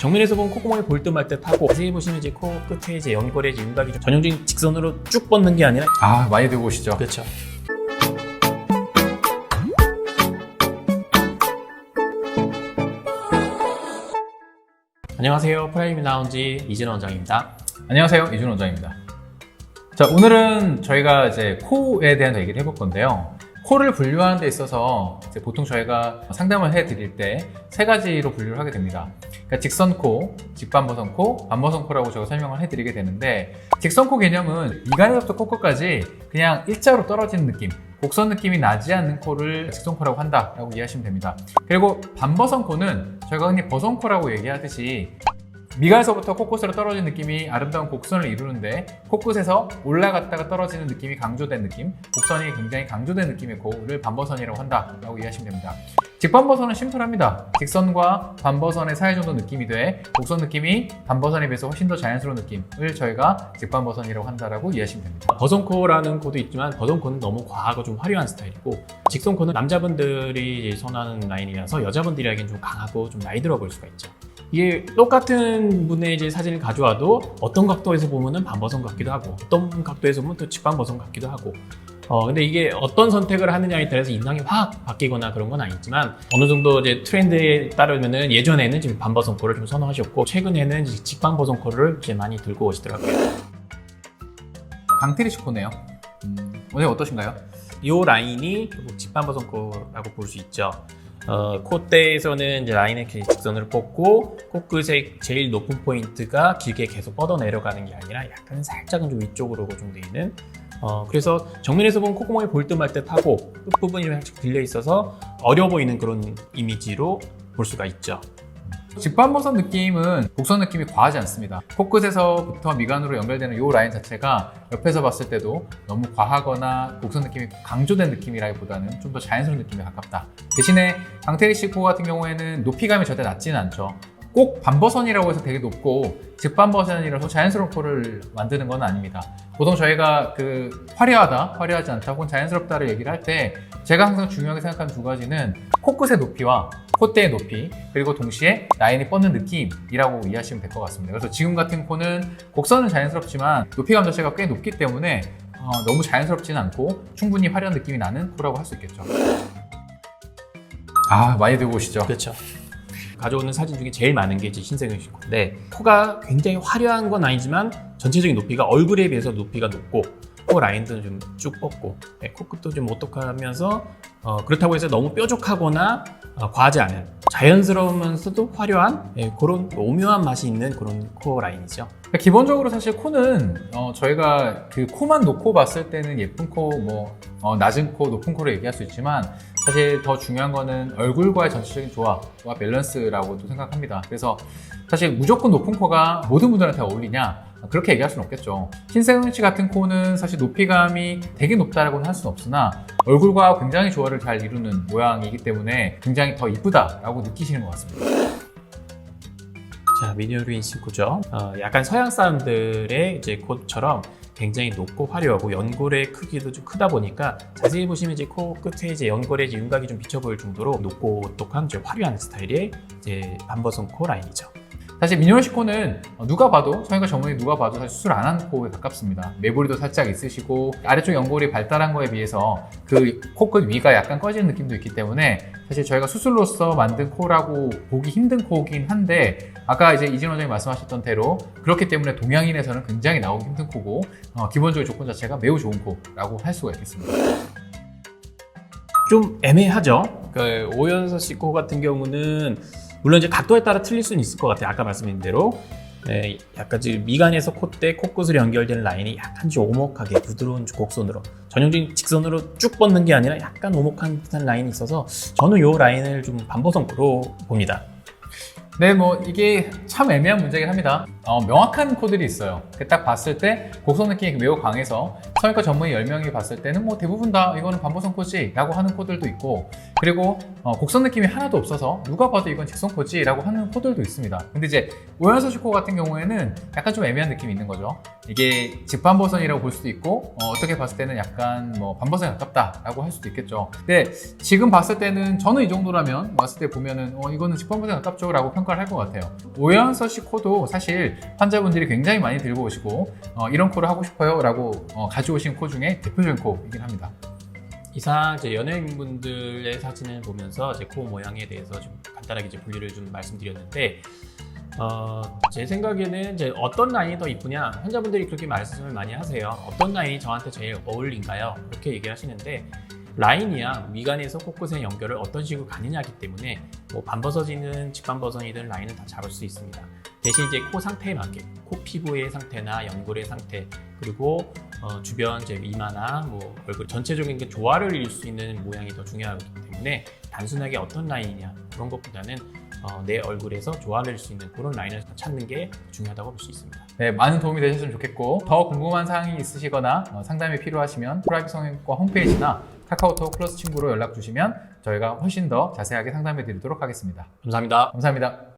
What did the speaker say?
정면에서 보면 콧구멍이 볼듯말 듯 하고 자세히 보시면 이제 코 끝에 이제 연골에 이제 윤곽이 좀 전형적인 직선으로 쭉 뻗는 게 아니라 아 많이 들고 오시죠. 그렇죠. 안녕하세요. 프라이빗 라운지 이진원 원장입니다. 안녕하세요 이준 원장입니다. 자 오늘은 저희가 이제 코에 대한 얘기를 해볼 건데요. 코를 분류하는 데 있어서 보통 저희가 상담을 해드릴 때 세 가지로 분류를 하게 됩니다. 그러니까 직선코, 직반버선코, 반버선코라고 제가 설명을 해드리게 되는데 직선코 개념은 미간에서부터 코끝까지 그냥 일자로 떨어지는 느낌, 곡선 느낌이 나지 않는 코를 직선코라고 한다라고 이해하시면 됩니다. 그리고 반버선코는 저희가 흔히 버선코라고 얘기하듯이 미간에서부터 코끝으로 떨어지는 느낌이 아름다운 곡선을 이루는데 코끝에서 올라갔다가 떨어지는 느낌이 강조된 느낌 곡선이 굉장히 강조된 느낌의 코를 반버선이라고 한다라고 이해하시면 됩니다. 직반버선은 심플합니다. 직선과 반버선의 사이 정도 느낌이 돼 곡선 느낌이 반버선에 비해서 훨씬 더 자연스러운 느낌을 저희가 직반버선이라고 한다라고 이해하시면 됩니다. 버선코라는 코도 있지만 버선코는 너무 과하고 좀 화려한 스타일이고 직선코는 남자분들이 선호하는 라인이라서 여자분들이 하기엔 좀 강하고 좀 나이 들어 보일 수가 있죠. 이게 똑같은 분의 이제 사진을 가져와도 어떤 각도에서 보면은 반버선 같기도 하고 어떤 각도에서 보면 또 직반버선 같기도 하고 어 근데 이게 어떤 선택을 하느냐에 따라서 인상이 확 바뀌거나 그런 건 아니지만 어느 정도 이제 트렌드에 따르면은 예전에는 지금 반버선 코를 좀 선호하셨고 최근에는 이제 직반버선 코를 이제 많이 들고 오시더라고요. 강태리 시코네요 음, 오늘 어떠신가요? 이 라인이 결국 직반버선 코라고 볼 수 있죠. 어, 콧대에서는 이제 라인의 길 직선으로 뻗고 코끝의 제일 높은 포인트가 길게 계속 뻗어 내려가는 게 아니라 약간 살짝은 좀 위쪽으로 고정되어 있는 어, 그래서 정면에서 보면 콧구멍이 볼듯말듯 하고 끝부분이 살짝 들려 있어서 어려 보이는 그런 이미지로 볼 수가 있죠. 직반버선 느낌은 곡선 느낌이 과하지 않습니다. 코끝에서부터 미간으로 연결되는 이 라인 자체가 옆에서 봤을 때도 너무 과하거나 곡선 느낌이 강조된 느낌이라기보다는 좀 더 자연스러운 느낌에 가깝다. 대신에 강태리 씨 코 같은 경우에는 높이감이 절대 낮지는 않죠. 꼭 반버선이라고 해서 되게 높고 직반버선이라서 자연스러운 코를 만드는 건 아닙니다. 보통 저희가 그 화려하다, 화려하지 않다 혹은 자연스럽다를 얘기를 할 때 제가 항상 중요하게 생각하는 두 가지는 코끝의 높이와 콧대의 높이 그리고 동시에 라인이 뻗는 느낌이라고 이해하시면 될 것 같습니다. 그래서 지금 같은 코는 곡선은 자연스럽지만 높이감 자체가 꽤 높기 때문에 어, 너무 자연스럽지는 않고 충분히 화려한 느낌이 나는 코라고 할 수 있겠죠. 아 많이 들고 오시죠. 그렇죠. 가져오는 사진 중에 제일 많은 게 이제 흰색의 코인데 코가 굉장히 화려한 건 아니지만 전체적인 높이가 얼굴에 비해서 높이가 높고 코 라인도 좀 쭉 뻗고 네, 코끝도 좀 오똑하면서 어, 그렇다고 해서 너무 뾰족하거나 어, 과하지 않은 자연스러우면서도 화려한 예, 그런 오묘한 맛이 있는 그런 코 라인이죠. 그러니까 기본적으로 사실 코는 어, 저희가 그 코만 놓고 봤을 때는 예쁜 코, 뭐 어, 낮은 코, 높은 코를 얘기할 수 있지만 사실 더 중요한 거는 얼굴과의 전체적인 조화와 밸런스라고도 생각합니다. 그래서 사실 무조건 높은 코가 모든 분들한테 어울리냐? 그렇게 얘기할 수는 없겠죠. 흰색은 씨 같은 코는 사실 높이감이 되게 높다라고는 할 수는 없으나 얼굴과 굉장히 조화를 잘 이루는 모양이기 때문에 굉장히 더 이쁘다라고 느끼시는 것 같습니다. 자, 미니어루인 시코죠. 어, 약간 서양 사람들의 이제 코처럼 굉장히 높고 화려하고 연골의 크기도 좀 크다 보니까 자세히 보시면 이제 코 끝에 이제 연골의 이제 윤곽이 좀 비쳐 보일 정도로 높고 오똑한 좀 화려한 스타일의 이제 반버선 코 라인이죠. 사실 미니멀식 코는 누가 봐도 성형외과 전문의 누가 봐도 사실 수술 안 한 코에 가깝습니다. 매부리도 살짝 있으시고 아래쪽 연골이 발달한 거에 비해서 그 코끝 위가 약간 꺼지는 느낌도 있기 때문에 사실 저희가 수술로서 만든 코라고 보기 힘든 코긴 한데 아까 이제 이진 원장님 말씀하셨던 대로 그렇기 때문에 동양인에서는 굉장히 나오기 힘든 코고 어, 기본적인 조건 자체가 매우 좋은 코라고 할 수가 있겠습니다. 좀 애매하죠. 그 오연서 씨 코 같은 경우는 물론 이제 각도에 따라 틀릴 수는 있을 것 같아요. 아까 말씀드린 대로 네, 약간 지금 미간에서 콧대, 코끝으로 연결되는 라인이 약간 좀 오목하게 부드러운 곡선으로 전형적인 직선으로 쭉 뻗는 게 아니라 약간 오목한 듯한 라인이 있어서 저는 이 라인을 좀 반보성코로 봅니다. 네, 뭐 이게 참 애매한 문제긴 합니다. 어, 명확한 코들이 있어요. 딱 봤을 때 곡선 느낌이 매우 강해서 성형외과 전문의 10명이 봤을 때는 뭐 대부분 다 이거는 반보선 코지 라고 하는 코들도 있고 그리고 어, 곡선 느낌이 하나도 없어서 누가 봐도 이건 직선 코지 라고 하는 코들도 있습니다. 근데 이제 오연서 시코 같은 경우에는 약간 좀 애매한 느낌이 있는 거죠. 이게 직반버선이라고 볼 수도 있고 어, 떻게 봤을 때는 약간 뭐 반버선에 가깝다 라고 할 수도 있겠죠. 근데 지금 봤을 때는 저는 이 정도라면 왔을 때 보면은 어, 이거는 직반버선에 가깝죠 라고 평가를 할 것 같아요. 오연서시 코도 사실 환자분들이 굉장히 많이 들고 오시고 어, 이런 코를 하고 싶어요 라고 어, 가 져오신 코 중에 대표적인 코이긴 합니다. 이상 이제 연예인분들의 사진을 보면서 제 코 모양에 대해서 좀 간단하게 이제 분류를 좀 말씀드렸는데 어, 제 생각에는 이제 어떤 라인이 더 이쁘냐 환자분들이 그렇게 말씀을 많이 하세요. 어떤 라인이 저한테 제일 어울린가요? 그렇게 얘기를 하시는데 라인이야 미간에서 코끝의 연결을 어떤 식으로 가느냐기 때문에 뭐 반버섯이든 직반버섯이든 라인은 다 잡을 수 있습니다. 대신 이제 코 상태에 맞게 코 피부의 상태나 연골의 상태 그리고 어, 주변 이제 이마나 뭐 얼굴 전체적인 게 조화를 이룰 수 있는 모양이 더 중요하기 때문에 단순하게 어떤 라인이냐 그런 것보다는 어, 내 얼굴에서 조화를 이룰 수 있는 그런 라인을 찾는 게 중요하다고 볼 수 있습니다. 네, 많은 도움이 되셨으면 좋겠고 더 궁금한 사항이 있으시거나 어, 상담이 필요하시면 프라이빗 성형외과 홈페이지나 카카오톡 플러스 친구로 연락 주시면 저희가 훨씬 더 자세하게 상담해 드리도록 하겠습니다. 감사합니다. 감사합니다.